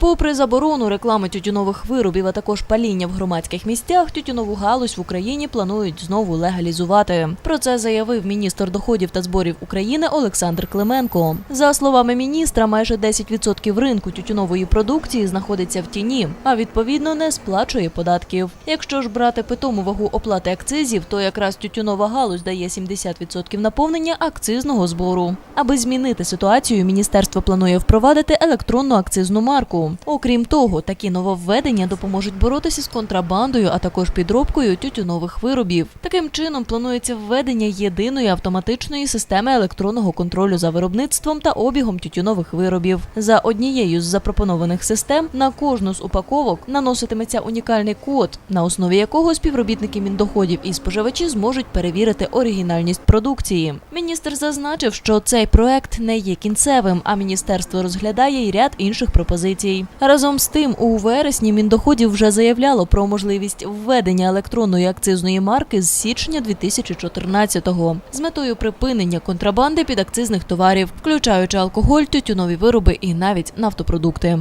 Попри заборону реклами тютюнових виробів, а також паління в громадських місцях, тютюнову галузь в Україні планують знову легалізувати. Про це заявив міністр доходів та зборів України Олександр Клименко. За словами міністра, майже 10% ринку тютюнової продукції знаходиться в тіні, а відповідно не сплачує податків. Якщо ж брати питому вагу оплати акцизів, то якраз тютюнова галузь дає 70% наповнення акцизного збору. Аби змінити ситуацію, міністерство планує впровадити електронну акцизну марку. Окрім того, такі нововведення допоможуть боротися з контрабандою, а також підробкою тютюнових виробів. Таким чином планується введення єдиної автоматичної системи електронного контролю за виробництвом та обігом тютюнових виробів. За однією з запропонованих систем на кожну з упаковок наноситиметься унікальний код, на основі якого співробітники міндоходів і споживачі зможуть перевірити оригінальність продукції. Міністр зазначив, що цей проект не є кінцевим, а міністерство розглядає й ряд інших пропозицій. Разом з тим, у вересні міндоходів вже заявляло про можливість введення електронної акцизної марки з січня 2014-го з метою припинення контрабанди підакцизних товарів, включаючи алкоголь, тютюнові вироби і навіть нафтопродукти.